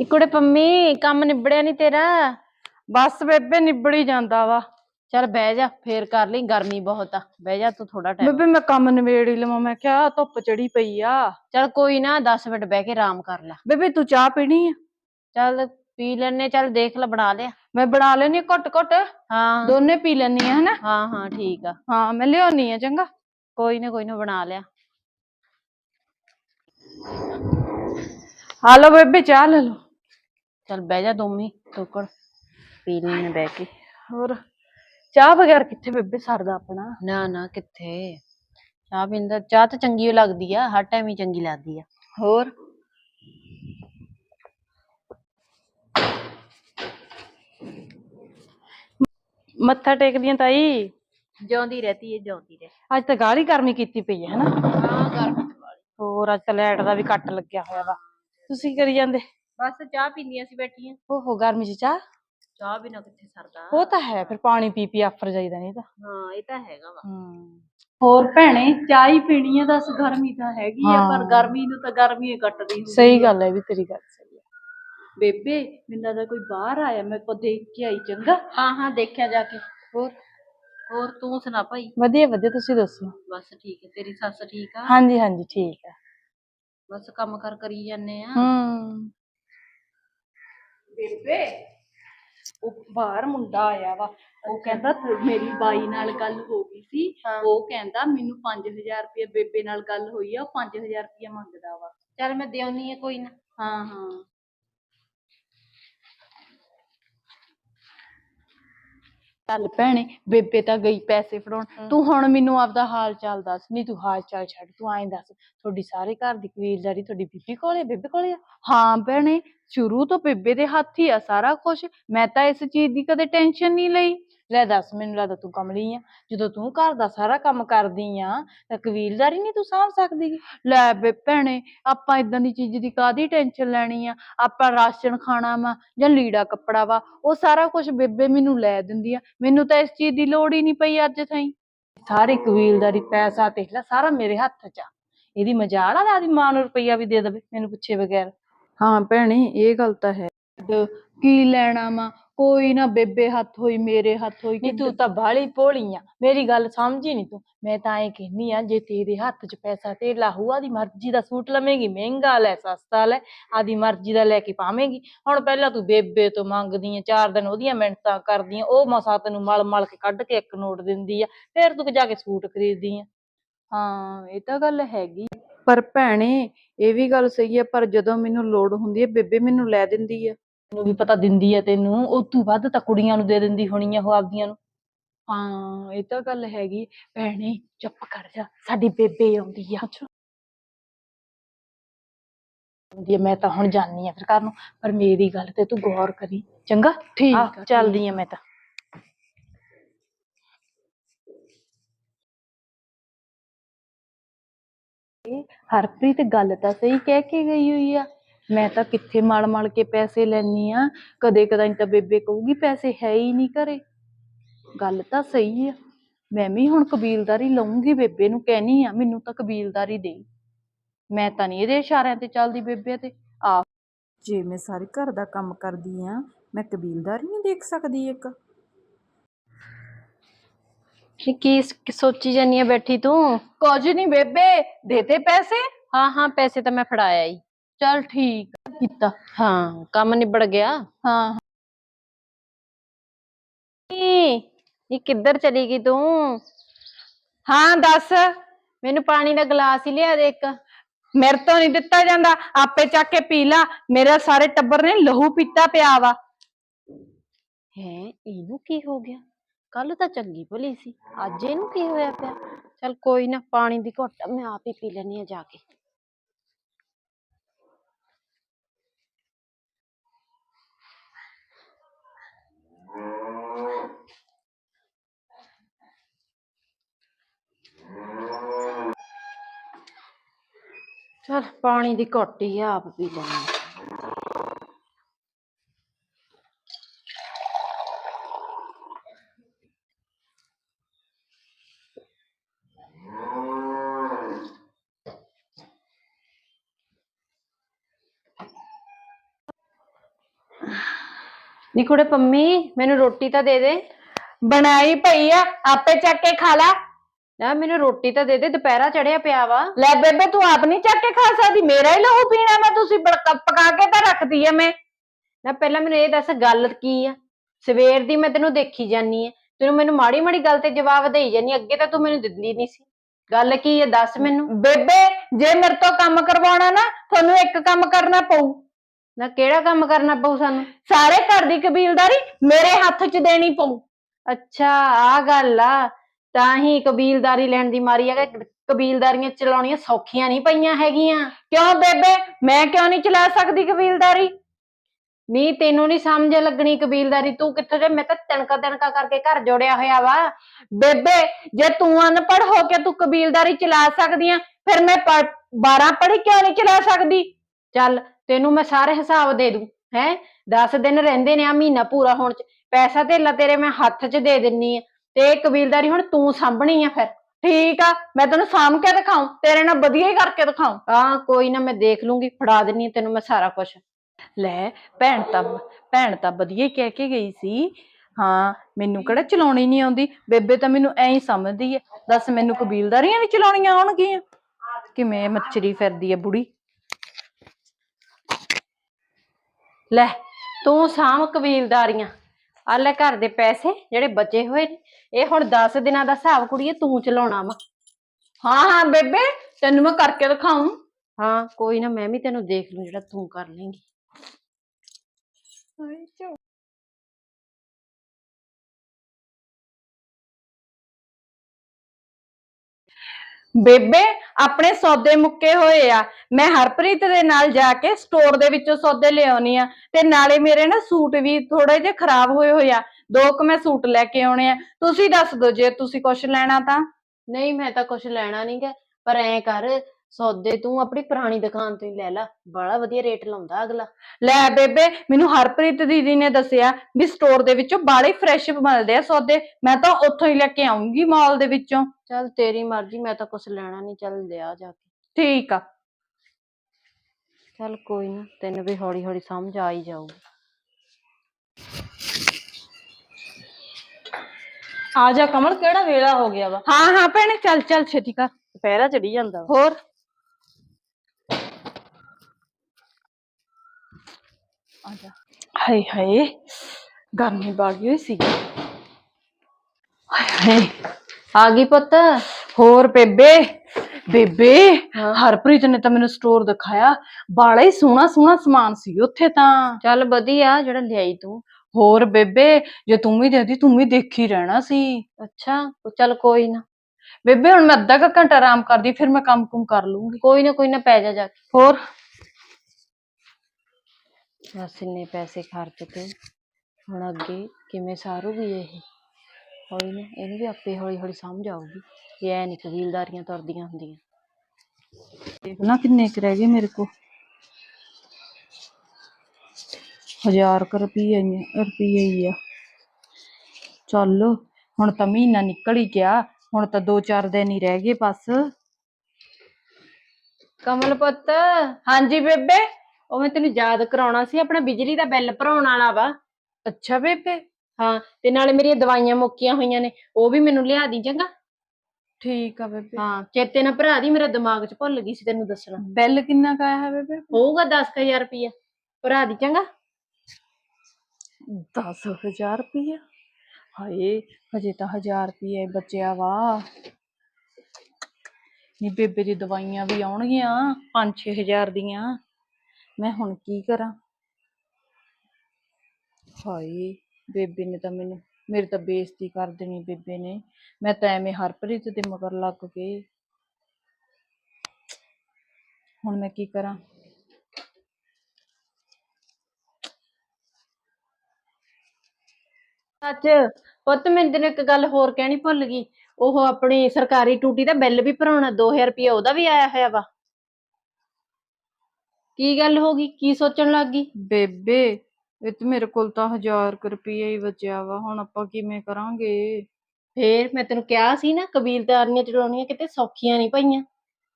ਇਕੜੇ ਪੰਮੀ ਕੰਮ ਨਿਬੜਿਆ ਨਹੀਂ ਤੇਰਾ? ਬਸ ਬੇਬੇ ਨਿਬੜੀ ਜਾਂਦਾ ਵਾ। ਚੱਲ ਬਹਿ ਜਾ ਫੇਰ ਕਰ ਲਈ ਗਰਮੀ ਬਹੁਤ ਆ। ਬਹਿ ਜਾ ਤੂੰ ਥੋੜਾ ਟਾਈਮ ਬੇਬੇ ਮੈਂ ਕੰਮ ਨਿਬੇੜ ਹੀ ਲਵਾਂ। ਮੈਂ ਕਿਹਾ ਧੁੱਪ ਚੜੀ ਪਈ ਆ। ਚੱਲ ਕੋਈ ਨਾ 10 ਮਿੰਟ ਬਹਿ ਕੇ ਆਰਾਮ ਕਰ ਲੈ। ਬੇਬੇ ਤੂੰ ਚਾਹ ਪੀਣੀ ਆ? ਚੱਲ ਪੀ ਲੈਨੇ ਚੱਲ ਦੇਖ ਲੈ ਬਣਾ ਲਿਆ। ਮੈਂ ਬਣਾ ਲੈਣੀ ਘੁੱਟ ਘੁੱਟ ਹਾਂ। ਦੋਨੇ ਪੀ ਲੈਣੀ ਆ ਹਨਾ? ਹਾਂ ਹਾਂ ਠੀਕ ਆ। ਹਾਂ ਮੈਂ ਲਿਆਉਣੀ ਆ ਚੰਗਾ। ਕੋਈ ਨਾ ਕੋਈ ਨਾ ਬਣਾ ਲਿਆ। ਲਓ ਬੇਬੇ ਚਾਹ ਲੈ ਲਓ। ਚੱਲ ਬਹਿ ਜਾ ਦੋਮੀ ਟੋਕੜ ਪੀ ਲੈਨੇ ਬਹਿ ਕੇ। ਹੋਰ ਚਾਹ ਬਗੈਰ ਕਿੱਥੇ ਬੇਬੇ ਸਰਦਾ ਆਪਣਾ? ਨਾ ਨਾ ਕਿੱਥੇ? ਚਾਹ ਪੀਂਦਾ ਚਾਹ ਤਾਂ ਚੰਗੀ ਓ ਲੱਗਦੀ ਆ ਹਰ ਟਾਈਮ ਹੀ ਚੰਗੀ ਲੱਗਦੀ ਆ। ਹੋਰ? ਮੱਥਾ ਟੇਕਦੀਆਂ ਤਾਈ? ਜਿਉਂਦੀ ਰਹਤੀ ਹੈ ਜਿਉਂਦੀ ਰਹੇ। ਅੱਜ ਤਾਂ ਗਾਲੀ ਗਰਮੀ ਕੀਤੀ ਪਈ ਹੈ ਹਨਾ? ਹਾਂ ਗਰਮੀ ਹੋਰ ਅੱਜ ਤਾਂ ਲਾਈਟ ਦਾ ਵੀ ਕੱਟ ਲੱਗਿਆ ਹੋਇਆ ਵਾ। ਤੁਸੀਂ ਕੀ ਕਰੀ ਜਾਂਦੇ? ਬਸ ਚਾਹ ਪੀਂਦੀਆਂ ਸੀ ਬੈਠੀਆਂ। ਓਹੋ ਗਰਮੀ ਚ ਚਾਹ? ਚਾਹ ਬਿਨਾ ਕਿੱਥੇ ਸਰਦਾ? ਉਹ ਤਾਂ ਹੈ ਫਿਰ ਪਾਣੀ ਪੀ ਪੀ ਆਫਰ ਜਾਈਦਾ ਨਹੀਂ ਤਾਂ। ਹਾਂ ਇਹ ਤਾਂ ਹੈਗਾ ਵਾ। ਹੂੰ। ਹੋਰ ਭੈਣੇ ਚਾਹ ਹੀ ਪੀਣੀ ਆ ਦੱਸ ਗਰਮੀ ਤਾਂ ਹੈਗੀ ਆ ਪਰ ਹਾਂ। ਗਰਮੀ ਨੂੰ ਤਾਂ ਗਰਮੀ ਹੀ ਕੱਟਦੀ ਹੁੰਦੀ ਸਹੀ ਆ। ਗੱਲ ਹੈ ਵੀ ਤੇਰੀ ਗੱਲ ਸਹੀ ਹੈ। ਬੇਬੇ ਮੈਨੂੰ ਦਾ ਕੋਈ ਬਾਹਰ ਆਇਆ ਮੈਂ ਕੋ ਦੇਖ ਕੇ ਆਈ ਚੰਗਾ। ਹਾਂ ਹਾਂ ਦੇਖਿਆ ਜਾ ਕੇ। ਹੋਰ? ਹੋਰ ਤੂੰ ਸੁਣਾ ਭਾਈ? ਵਧੀਆ ਵਧੀਆ ਤੁਸੀਂ ਦੱਸੋ? ਬਸ ਠੀਕ ਹੈ ਤੇਰੀ ਸੱਸ ਠੀਕ ਆ? ਹਾਂਜੀ ਹਾਂਜੀ ਠੀਕ ਹੈ। ਬਸ ਕੰਮ ਕਰ ਕਰੀ ਜਾਂਦੇ ਆ। ਹੂੰ। ਬੇਬੇ ਉਹ ਬਾਹਰ ਮੁੰਡਾ ਆਇਆ ਵਾ। ਉਹ ਕਹਿੰਦਾ ਮੇਰੀ ਬਾਈ ਨਾਲ ਗੱਲ ਹੋ ਗਈ ਸੀ। ਉਹ ਕਹਿੰਦਾ ਮੈਨੂੰ 5000 ਰੁਪਏ ਬੇਬੇ ਨਾਲ ਗੱਲ ਹੋਈ ਆ ਉਹ 5000 ਰੁਪਏ ਮੰਗਦਾ ਵਾ। ਚੱਲ ਮੈਂ ਦੇਉਣੀ ਆ ਕੋਈ ਨਾ। ਹਾਂ ਹਾਂ। ਚੱਲ ਭੈਣੇ ਬੇਬੇ ਤਾਂ ਗਈ ਪੈਸੇ ਫੜਾਉਣ। ਤੂੰ ਹੁਣ ਮੈਨੂੰ ਆਪਦਾ ਹਾਲ ਚਾਲ ਦੱਸ। ਨਹੀਂ ਤੂੰ ਹਾਲ ਚਾਲ ਛੱਡ ਤੂੰ ਐਂ ਦੱਸ। ਤੁਹਾਡੀ ਸਾਰੇ ਘਰ ਦੀ ਕਬੀਲਦਾਰੀ ਤੁਹਾਡੀ ਬੀਬੀ ਕੋਲੇ ਬੇਬੇ ਕੋਲੇ ਆ? ਹਾਂ ਭੈਣੇ ਸ਼ੁਰੂ ਤੋਂ ਬੇਬੇ ਦੇ ਹੱਥ ਹੀ ਆ ਸਾਰਾ ਕੁਝ ਮੈਂ ਤਾਂ ਇਸ ਚੀਜ਼ ਦੀ ਕਦੇ ਟੈਨਸ਼ਨ ਨਹੀਂ ਲਈ। ਲੈ ਦੱਸ, ਮੈਨੂੰ ਲੱਗਦਾ ਤੂੰ ਕਮਲੀ ਆ। ਜਦੋਂ ਤੂੰ ਘਰ ਦਾ ਸਾਰਾ ਕੰਮ ਕਰਦੀ ਆ, ਤਾਂ ਕਬੀਲਦਾਰੀ ਨਹੀਂ ਤੂੰ ਸਾਂਭ ਸਕਦੀ। ਲੈ ਬੇ ਭੈਣੇ, ਆਪਾਂ ਇਦਾਂ ਦੀ ਚੀਜ਼ ਦੀ ਕਾਦੀ ਟੈਨਸ਼ਨ ਲੈਣੀ ਆ? ਆਪਾਂ ਰਾਸ਼ਨ ਖਾਣਾ ਵਾ ਜਾਂ ਲੀੜਾ ਕੱਪੜਾ ਵਾ, ਉਹ ਸਾਰਾ ਕੁਝ ਬੇਬੇ ਮੈਨੂੰ ਲੈ ਦਿੰਦੀ ਆ। ਮੈਨੂੰ ਤਾਂ ਇਸ ਚੀਜ਼ ਦੀ ਲੋੜ ਹੀ ਨਹੀਂ ਪਈ ਅੱਜ ਤਾਈਂ। ਸਾਰੀ ਕਬੀਲਦਾਰੀ ਪੈਸਾ ਤੇ ਲੈ, ਸਾਰਾ ਮੇਰੇ ਹੱਥ 'ਚ ਆ। ਇਹਦੀ ਮਜਾਲ ਆ ਆਦੀ ਮਾਂ ਨੂੰ ਰੁਪਈਆ ਵੀ ਦੇ ਦੇਵੇ, ਮੈਨੂੰ ਪੁੱਛੇ ਬਗੈਰ। ਹਾਂ ਭੈਣੇ, ਇਹ ਗੱਲ ਤਾਂ ਹੈ। ਕੀ ਲੈਣਾ ਵਾ? ਕੋਈ ਨਾ ਬੇਬੇ ਹੱਥ ਹੋਈ ਮੇਰੇ ਹੱਥ ਹੋਈ ਨਹੀਂ ਤੂੰ ਤਾਂ ਬਾਹਲੀ ਭੋਲੀ ਆ। ਮੇਰੀ ਗੱਲ ਸਮਝੀ ਨਹੀਂ ਤੂੰ? ਮੈਂ ਤਾਂ ਐਂ ਕਹਿੰਨੀ ਆ ਜੇ ਤੇਰੇ ਹੱਥ 'ਚ ਪੈਸਾ ਤੇ ਲਾਹੂ ਆਦੀ ਮਰਜ਼ੀ ਦਾ ਸੂਟ ਲਵੇਂਗੀ ਮਹਿੰਗਾ ਲੈ ਸਸਤਾ ਲੈ ਆਦੀ ਮਰਜ਼ੀ ਦਾ ਲੈ ਕੇ ਪਾਵੇਂਗੀ। ਹੁਣ ਪਹਿਲਾਂ ਤੂੰ ਬੇਬੇ ਤੋਂ ਮੰਗਦੀ ਆ ਚਾਰ ਦਿਨ ਉਹਦੀਆਂ ਮਿੰਨਤਾਂ ਕਰਦੀ ਆ ਉਹ ਮਸਾ ਤੈਨੂੰ ਮਲ ਮਲ ਕੇ ਕੱਢ ਕੇ ਇੱਕ ਨੋਟ ਦਿੰਦੀ ਆ ਫਿਰ ਤੂੰ ਜਾ ਕੇ ਸੂਟ ਖਰੀਦਦੀ ਆ। ਹਾਂ ਇਹ ਤਾਂ ਗੱਲ ਹੈਗੀ। ਪਰ ਭੈਣੇ ਇਹ ਵੀ ਗੱਲ ਸਹੀ ਹੈ ਪਰ ਜਦੋਂ ਮੈਨੂੰ ਲੋੜ ਹੁੰਦੀ ਹੈ ਬੇਬੇ ਮੈਨੂੰ ਲੈ ਦਿੰਦੀ ਆ। ਤੈਨੂੰ ਵੀ ਪਤਾ ਦਿੰਦੀ ਆ ਤੈਨੂੰ ਉਹ ਤੋਂ ਵੱਧ ਤਾਂ ਕੁੜੀਆਂ ਨੂੰ ਦੇ ਦਿੰਦੀ ਹੋਣੀ ਆ ਉਹ ਆਪਦੀਆਂ ਨੂੰ। ਹਾਂ ਇਹ ਤਾਂ ਗੱਲ ਹੈਗੀ। ਭੈਣੇ ਚੁੱਪ ਕਰ ਜਾ ਸਾਡੀ ਬੇਬੇ ਆਉਂਦੀ ਆ। ਆਉਂਦੀ ਆ, ਮੈਂ ਤਾਂ ਹੁਣ ਜਾਣੀ ਆ ਫਿਰ ਘਰ ਨੂੰ ਪਰ ਮੇਰੀ ਗੱਲ ਤੇ ਤੂੰ ਗੌਰ ਕਰੀ। ਚੰਗਾ? ਠੀਕ ਆ, ਚੱਲਦੀ ਆ ਮੈਂ ਤਾਂ। ਹਰਪ੍ਰੀਤ ਗੱਲ ਤਾਂ ਸਹੀ ਕਹਿ ਕੇ ਗਈ ਹੋਈ ਆ। ਮੈਂ ਤਾਂ ਕਿੱਥੇ ਮਲ ਮਲ ਕੇ ਪੈਸੇ ਲੈਣੀ ਆ? ਕਦੇ ਕਦਾਈ ਤਾਂ ਬੇਬੇ ਕਹੂਗੀ ਪੈਸੇ ਹੈ ਹੀ ਨਹੀਂ ਘਰੇ। ਗੱਲ ਤਾਂ ਸਹੀ ਆ। ਮੈਂ ਵੀ ਹੁਣ ਕਬੀਲਦਾਰੀ ਲਊਂਗੀ ਬੇਬੇ ਨੂੰ ਕਹਿਣੀ ਆ ਮੈਨੂੰ ਤਾਂ ਕਬੀਲਦਾਰੀ ਦੇ। ਮੈਂ ਤਾਂ ਨਹੀਂ ਇਹਦੇ ਇਸ਼ਾਰਿਆਂ ਤੇ ਚੱਲਦੀ ਬੇਬੇ ਤੇ। ਆ ਜੇ ਮੈਂ ਸਾਰੇ ਘਰ ਦਾ ਕੰਮ ਕਰਦੀ ਆ ਮੈਂ ਕਬੀਲਦਾਰੀ ਨਹੀਂ ਦੇਖ ਸਕਦੀ ਇੱਕ। ਕੀ ਕੀ ਸ- ਸੋਚੀ ਜਾਨੀ ਆ ਬੈਠੀ ਤੂੰ? ਕੁਝ ਨਹੀਂ ਬੇਬੇ ਦੇਤੇ ਪੈਸੇ। ਹਾਂ ਹਾਂ ਪੈਸੇ ਤਾਂ ਮੈਂ ਫੜਾਇਆ ਹੀ ਚੱਲ ਠੀਕ ਆ, ਕੀਤਾ। ਹਾਂ ਕੰਮ ਨਿਬੜ ਗਿਆ। ਹਾਂ। ਨੀ, ਇਹ ਕਿੱਧਰ ਚਲੀ ਗਈ ਤੂੰ? ਹਾਂ ਦੱਸ। ਮੈਨੂੰ ਪਾਣੀ ਦਾ ਗਲਾਸ ਹੀ ਲਿਆ ਦੇ ਇੱਕ। ਮੇਰੇ ਤੋਂ ਨਹੀਂ ਦਿੱਤਾ ਜਾਂਦਾ। ਆਪੇ ਚੱਕ ਕੇ ਪੀ ਲਾ। ਮੇਰੇ ਸਾਰੇ ਟੱਬਰ ਨੇ ਲਹੂ ਪੀਤਾ ਪਿਆ ਵਾ। ਹੈ ਇਹਨੂੰ ਕੀ ਹੋ ਗਿਆ? ਕੱਲ ਤਾਂ ਚੰਗੀ ਭਲੀ ਸੀ। ਅੱਜ ਇਹਨੂੰ ਕੀ ਹੋਇਆ ਪਿਆ? ਚਲ ਕੋਈ ਨਾ ਪਾਣੀ ਦੀ ਘੁੱਟ ਮੈਂ ਆਪ ਹੀ ਪੀ ਲੈਣੀ ਆ ਜਾ ਕੇ। ਚਲ ਪਾਣੀ ਦੀ ਘੁੱਟ ਹੀ ਆ, ਆਪ ਪੀ ਲੈਣੀ ਆ। ਨੀ ਕੁੜੇ ਪੰਮੀ ਮੈਨੂੰ ਰੋਟੀ ਤਾਂ ਦੇ ਦੇ। ਬਣਾਈ ਪਈ ਆ ਆਪੇ ਚੱਕ ਕੇ ਖਾ ਲੈ। ਨਾ ਮੈਨੂੰ ਰੋਟੀ ਤਾਂ ਦੇ ਦੇ ਦੁਪਹਿਰਾ ਚੜਿਆ ਪਿਆ ਵਾ। ਲੈ ਬੇਬੇ ਤੂੰ ਆਪ ਨਹੀਂ ਚੱਕ ਕੇ ਖਾ ਸਕਦੀ ਮੇਰਾ ਹੀ ਲਹੂ ਪੀਣਾ ਮੈਂ ਤੁਸੀਂ ਬੜਕਾ ਪਕਾ ਕੇ ਤਾਂ ਰੱਖਦੀ ਐ ਮੈਂ। ਨਾ ਪਹਿਲਾਂ ਮੈਨੂੰ ਇਹ ਦੱਸ ਗੱਲ ਕੀ ਆ? ਸਵੇਰ ਦੀ ਮੈਂ ਤੈਨੂੰ ਦੇਖੀ ਜਾਨੀ ਆ ਤੈਨੂੰ ਮੈਨੂੰ ਮਾੜੀ ਮਾੜੀ ਗੱਲ ਤੇ ਜਵਾਬ ਦੇਈ ਜਾਨੀ। ਅੱਗੇ ਤਾਂ ਤੂੰ ਮੈਨੂੰ ਦਿੰਦੀ ਨਹੀਂ ਸੀ। ਗੱਲ ਕੀ ਆ ਦੱਸ ਮੈਨੂੰ। ਬੇਬੇ ਜੇ ਮੇਰੇ ਤੋਂ ਕੰਮ ਕਰਵਾਉਣਾ ਨਾ ਤੁਹਾਨੂੰ ਇੱਕ ਕੰਮ ਕਰਨਾ ਪਊ। ਨਾ ਕਿਹੜਾ ਕੰਮ ਕਰਨਾ ਪਊ ਸਾਨੂੰ? ਸਾਰੇ ਘਰ ਦੀ ਕਬੀਲਦਾਰੀ ਮੇਰੇ ਹੱਥ 'ਚ ਦੇਣੀ ਪਊ। ਅੱਛਾ ਆ ਗੱਲ ਆ। ਤਾਂ ਹੀ ਕਬੀਲਦਾਰੀ ਲੈਣ ਦੀ ਮਾਰੀ ਕਿ ਕਬੀਲਦਾਰੀਆਂ ਚਲਾਉਣੀਆਂ ਸੌਖੀਆਂ ਨਹੀਂ ਪਈਆਂ ਹੈਗੀਆਂ। ਕਿਉਂ ਬੇਬੇ? ਮੈਂ ਕਿਉਂ ਨਹੀਂ ਚਲਾ ਸਕਦੀ ਕਬੀਲਦਾਰੀ? ਨਹੀਂ ਤੈਨੂੰ ਨਹੀਂ ਸਮਝ ਲੱਗਣੀ ਕਬੀਲਦਾਰੀ ਤੂੰ ਕਿੱਥੋਂ ਜੇ? ਮੈਂ ਤਾਂ ਤਣਕਾ ਤਣਕਾ ਕਰਕੇ ਘਰ ਜੋੜਿਆ ਹੋਇਆ ਵਾ। ਬੇਬੇ ਜੇ ਤੂੰ ਅਨਪੜ੍ਹ ਹੋ ਕੇ ਤੂੰ ਕਬੀਲਦਾਰੀ ਚਲਾ ਸਕਦੀ ਆ ਫਿਰ ਮੈਂ 12 ਪੜ੍ਹੀ ਕਿਉਂ ਨਹੀਂ ਚਲਾ ਸਕਦੀ? ਚੱਲ ਤੈਨੂੰ ਮੈਂ ਸਾਰੇ ਹਿਸਾਬ ਦੇ ਦੂੰ ਹੈ? 10 ਦਿਨ ਰਹਿੰਦੇ ਨੇ ਆ ਮਹੀਨਾ ਪੂਰਾ ਹੋਣ ਚ। ਪੈਸਾ ਧੇਲਾ ਤੇਰੇ ਮੈਂ ਹੱਥ 'ਚ ਦੇ ਦਿੰਨੀ ਆ। ਤੇ ਇਹ ਕਬੀਲਦਾਰੀ ਹੁਣ ਤੂੰ ਸਾਂਭਣੀ ਆ ਫਿਰ। ਠੀਕ ਆ, ਮੈਂ ਤੈਨੂੰ ਸਾਂਭ ਕੇ ਦਿਖਾਉਂ, ਤੇਰੇ ਨਾਲ ਵਧੀਆ ਹੀ ਕਰਕੇ ਦਿਖਾਉਂ। ਹਾਂ, ਕੋਈ ਨਾ ਮੈਂ ਦੇਖ ਲੂੰਗੀ, ਫੜਾ ਦਿੰਨੀ ਆ ਤੈਨੂੰ ਮੈਂ ਸਾਰਾ ਕੁਝ ਲੈ, ਭੈਣ ਤਾਂ ਭੈਣ ਤਾਂ ਵਧੀਆ ਹੀ ਕਹਿ ਕੇ ਗਈ ਸੀ। ਹਾਂ, ਮੈਨੂੰ ਕਿਹੜਾ ਚਲਾਉਣੀ ਨਹੀਂ ਆਉਂਦੀ? ਬੇਬੇ ਤਾਂ ਮੈਨੂੰ ਐਂ ਹੀ ਸਮਝਦੀ ਐ, ਦੱਸ ਮੈਨੂੰ ਕਬੀਲਦਾਰੀਆਂ ਨਹੀਂ ਚਲਾਉਣੀਆਂ ਆਉਣਗੀਆਂ? ਕਿਵੇਂ ਮੱਛਰੀ ਫਿਰਦੀ ਐ ਬੁੜੀ? ਲੈ, ਤੂੰ ਸਾਂਭ ਕਬੀਲਦਾਰੀਆਂ। ਆ ਲੈ ਘਰ ਦੇ ਪੈਸੇ ਜਿਹੜੇ ਬਚੇ ਹੋਏ ਨੇ। ਇਹ ਹੁਣ 10 ਦਿਨਾਂ ਦਾ ਹਿਸਾਬ ਕੁੜੀਏ ਤੂੰ ਚਲਾਉਣਾ ਵਾ। ਹਾਂ ਹਾਂ ਬੇਬੇ ਤੈਨੂੰ ਮੈਂ ਕਰਕੇ ਦਿਖਾਉਂ। ਹਾਂ ਕੋਈ ਨਾ ਮੈਂ ਵੀ ਤੈਨੂੰ ਦੇਖ ਲੂੰ ਜਿਹੜਾ ਤੂੰ ਕਰ ਲੇਂਗੀ ਬੇਬੇ ਆਪਣੇ ਸੌਦੇ ਮੁੱਕੇ ਹੋਏ ਆ। ਮੈਂ ਹਰਪ੍ਰੀਤ ਦੇ ਨਾਲ ਜਾ ਕੇ ਸਟੋਰ ਦੇ ਵਿੱਚੋਂ ਸੌਦੇ ਲਿਆਉਣੀ ਆ। ਤੇ ਨਾਲੇ ਮੇਰੇ ਨਾ ਸੂਟ ਵੀ ਥੋੜੇ ਜਿਹੇ ਖਰਾਬ ਹੋਏ ਹੋਏ ਆ। ਦੋ ਕੁ ਮੈਂ ਸੂਟ ਲੈ ਕੇ ਆਉਣੇ ਆ। ਤੁਸੀਂ ਦੱਸ ਦਿਓ ਜੇ ਤੁਸੀਂ ਕੁਝ ਲੈਣਾ ਤਾਂ। ਨਹੀਂ ਮੈਂ ਤਾਂ ਕੁਝ ਲੈਣਾ ਨਹੀਂ ਗਾ ਪਰ ਐਂ ਕਰ ਸੌਦੇ ਤੂੰ ਆਪਣੀ ਪੁਰਾਣੀ ਦੁਕਾਨ ਤੋਂ ਹੀ ਲੈ ਲੈ ਬੜਾ ਵਧੀਆ ਰੇਟ ਲਾਉਂਦਾ ਅਗਲਾ। ਲੈ ਬੇਬੇ ਮੈਨੂੰ ਹਰਪ੍ਰੀਤ ਦੀਦੀ ਨੇ ਦੱਸਿਆ ਵੀ ਸਟੋਰ ਦੇ ਵਿੱਚੋਂ ਬਾਲੇ ਫਰੈਸ਼ ਮਿਲਦੇ ਆ ਸੌਦੇ। ਮੈਂ ਤਾਂ ਉੱਥੋਂ ਹੀ ਲੈ ਕੇ ਆਉਂਗੀ ਮਾਲ ਦੇ ਵਿੱਚੋਂ। ਚੱਲ ਤੇਰੀ ਮਰਜ਼ੀ ਮੈਂ ਤਾਂ ਕੁਝ ਲੈਣਾ ਨਹੀਂ ਚੱਲ ਲਿਆ ਜਾ ਕੇ। ਠੀਕ ਆ। ਚੱਲ ਕੋਈ ਨਾ ਤੈਨੂੰ ਵੀ ਹੌਲੀ ਹੌਲੀ ਸਮਝ ਆ ਹੀ ਜਾਊਗੀ। ਆ ਜਾ ਕਮਲ ਕਿਹੜਾ ਵੇਲਾ ਹੋ ਗਿਆ ਵਾ ਹਾਂ ਹਾਂ ਭੈਣੇ ਚੱਲ ਚੱਲ ਛੇਤੀ ਕਰ ਦੁਪਹਿਰਾ ਚੜੀ ਜਾਂਦਾ ਵਾ। ਹੋਰ ਹਾਏ ਹਾਏ ਗਰਮੀ ਬਾਗੀ ਹੋਈ ਸੀ ਹਾਏ ਆ ਗਈ ਪੁੱਤ ਹੋਰ ਬੇਬੇ ਬੇਬੇ ਹਾਂ। ਹਰਪ੍ਰੀਤ ਨੇ ਤਾਂ ਮੈਨੂੰ ਸਟੋਰ ਦਿਖਾਇਆ ਬਾਲਾ ਹੀ ਸੋਹਣਾ ਸੋਹਣਾ ਸਮਾਨ ਸੀ ਉੱਥੇ ਤਾਂ ਚੱਲ ਵਧੀਆ ਜਿਹੜਾ ਲਿਆਈ ਤੂੰ ਹੋਰ ਬੇਬੇ ਜੇ ਤੂੰ ਵੀ ਦੇਦੀ ਤੂੰ ਵੀ ਦੇਖੀ ਰਹਿਣਾ ਸੀ। ਅੱਛਾ ਚੱਲ ਕੋਈ ਨਾ। ਬੇਬੇ ਹੁਣ ਮੈਂ ਅੱਧਾ ਘੰਟਾ ਆਰਾਮ ਕਰਦੀ ਫਿਰ ਮੈਂ ਕੰਮ ਕੁਮ ਕਰ ਲੂੰਗੀ। ਕੋਈ ਨਾ ਕੋਈ ਨਾ ਪੈ ਜਾ ਜਾ ਕੇ। ਹੋਰ? ਬਸ ਇੰਨੇ ਪੈਸੇ ਖਰਚ ਕੇ ਹੁਣ ਅੱਗੇ ਕਿਵੇਂ ਸਾਰੂਗੀ ਇਹ? ਹੌਲੀ ਨਾ ਇਹਨੂੰ ਵੀ ਆਪੇ ਹੌਲੀ ਹੌਲੀ ਸਮਝ ਆਊਗੀ ਵੀ ਐ ਨਹੀਂ ਕਬੀਲਦਾਰੀਆਂ ਤੁਰਦੀਆਂ ਹੁੰਦੀਆਂ। ਦੇਖ ਨਾ ਕਿੰਨੇ ਕੁ ਰਹਿ ਗਏ ਮੇਰੇ ਕੋਲ। ਹਜ਼ਾਰ ਕੁ ਰੁਪਈਆ ਹੀ ਆ- ਰੁਪਈਆ ਹੀ ਆ। ਚੱਲ ਹੁਣ ਤਾਂ ਮਹੀਨਾ ਨਿਕਲ ਹੀ ਗਿਆ ਹੁਣ ਤਾਂ 2-4 ਦਿਨ ਹੀ ਰਹਿ ਗਏ ਬਸ। ਕਮਲ ਪੁੱਤ ਹਾਂਜੀ ਬੇਬੇ ਉਹ ਮੈਂ ਤੈਨੂੰ ਯਾਦ ਕਰਾਉਣਾ ਸੀ ਆਪਣਾ ਬਿਜਲੀ ਦਾ ਬਿੱਲ ਭਰਾਉਣ ਵਾਲਾ ਵਾ। ਅੱਛਾ ਬੇਬੇ। ਹਾਂ ਤੇ ਨਾਲੇ ਮੇਰੀਆਂ ਦਵਾਈਆਂ ਮੁੱਕੀਆਂ ਹੋਈਆਂ ਨੇ ਉਹ ਵੀ ਮੈਨੂੰ ਲਿਆ ਦੀ ਚੰਗਾ। ਠੀਕ ਆ ਬੇਬੇ। ਹਾਂ ਚੇਤੇ ਨਾ ਭਰਾ ਦੀ ਮੇਰਾ ਦਿਮਾਗ 'ਚ ਭੁੱਲ ਗਈ ਸੀ ਤੈਨੂੰ ਦੱਸਣਾ। ਬਿੱਲ ਕਿੰਨਾ ਕਾਇਆ ਹੈ ਬੇਬੇ? ਹੋਊਗਾ 10000 ਰੁਪਈਆ। ਭਰਾ ਦੀ ਚੰਗਾ। 10000 ਰੁਪਈਆ? ਹਾਏ, ਹਜੇ ਤਾਂ 1000 ਰੁਪਈਆ ਬਚਿਆ ਵਾ। ਨੀ ਬੇਬੇ ਦੀ ਦਵਾਈਆਂ ਵੀ ਆਉਣਗੀਆਂ 5-6000 ਦੀਆਂ। ਮੈਂ ਹੁਣ ਕੀ ਕਰਾਂ? ਹਾਏ, ਬੇਬੇ ਨੇ ਤਾਂ ਮੈਨੂੰ, ਮੇਰੀ ਤਾਂ ਬੇਇੱਜ਼ਤੀ ਕਰ ਦੇਣੀ ਬੇਬੇ ਨੇ। ਮੈਂ ਤਾਂ ਐਵੇਂ ਹਰਪ੍ਰੀਤ ਦੇ ਮਗਰ ਲੱਗ ਕੇ ਹੁਣ ਮੈਂ ਕੀ ਕਰਾਂ? ਸੱਚ ਪੁੱਤ ਮੈਂ ਤੈਨੂੰ ਇੱਕ ਗੱਲ ਹੋਰ ਕਹਿਣੀ ਭੁੱਲ ਗਈ। ਉਹ ਆਪਣੀ ਸਰਕਾਰੀ ਟੂਟੀ ਦਾ ਬਿੱਲ ਵੀ ਭਰਾਉਣਾ 2000 ਰੁਪਇਆ ਉਹਦਾ ਵੀ ਆਇਆ ਹੋਇਆ ਵਾ। ਕੀ ਗੱਲ ਹੋ ਗਈ? ਕੀ ਸੋਚਣ ਲੱਗ ਗਈ? ਬੇਬੇ ਇਹ ਤੇ ਮੇਰੇ ਕੋਲ ਤਾਂ 1000 ਕੁ ਰੁਪਈਆ ਹੀ ਬਚਿਆ ਵਾ ਹੁਣ ਆਪਾਂ ਕਿਵੇਂ ਕਰਾਂਗੇ? ਫੇਰ ਮੈਂ ਤੈਨੂੰ ਕਿਹਾ ਸੀ ਨਾ ਕਬੀਲਦਾਰੀਆਂ ਚਲਾਉਣੀਆਂ ਕਿਤੇ ਸੌਖੀਆਂ ਨਹੀਂ ਪਈਆਂ।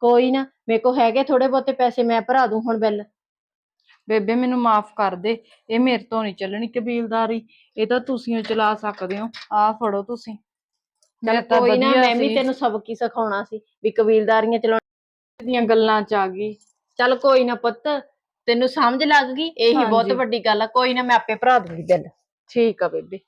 ਕੋਈ ਨਾ ਮੇਰੇ ਕੋ ਹੈਗੇ ਥੋੜੇ ਬਹੁਤੇ ਪੈਸੇ ਮੈਂ ਭਰਾ ਦੂੰ ਹੁਣ ਬਿੱਲ। ਬੇਬੇ ਮੈਨੂੰ ਮਾਫ ਕਰ ਦੇ ਇਹ ਮੇਰੇ ਤੋਂ ਨਹੀਂ ਚੱਲਣੀ ਕਬੀਲਦਾਰੀ ਇਹ ਤਾਂ ਤੁਸੀਂ ਓ ਚਲਾ ਸਕਦੇ ਹੋ ਆਹ ਫੜੋ ਤੁਸੀਂ। ਚੱਲ ਮੈਂ ਤਾਂ ਕੋਈ ਨਾ ਵਧੀਆ ਮੈਂ ਵੀ ਸੀ, ਤੈਨੂੰ ਸਬਕ ਹੀ ਸਿਖਾਉਣਾ ਸੀ ਵੀ ਕਬੀਲਦਾਰੀਆਂ ਚਲਾਉਣ ਦੀਆਂ ਗੱਲਾਂ ਚ ਆ ਗਈ। ਚੱਲ ਕੋਈ ਨਾ ਪੁੱਤ ਤੈਨੂੰ ਸਮਝ ਲੱਗ ਗਈ ਇਹੀ ਬਹੁਤ ਹਾਂਜੀ। ਵੱਡੀ ਗੱਲ ਆ ਕੋਈ ਨਾ ਮੈਂ ਆਪੇ ਭਰਾ ਦੂੰਗੀ ਬਿੱਲ ਠੀਕ ਆ ਬੇਬੇ।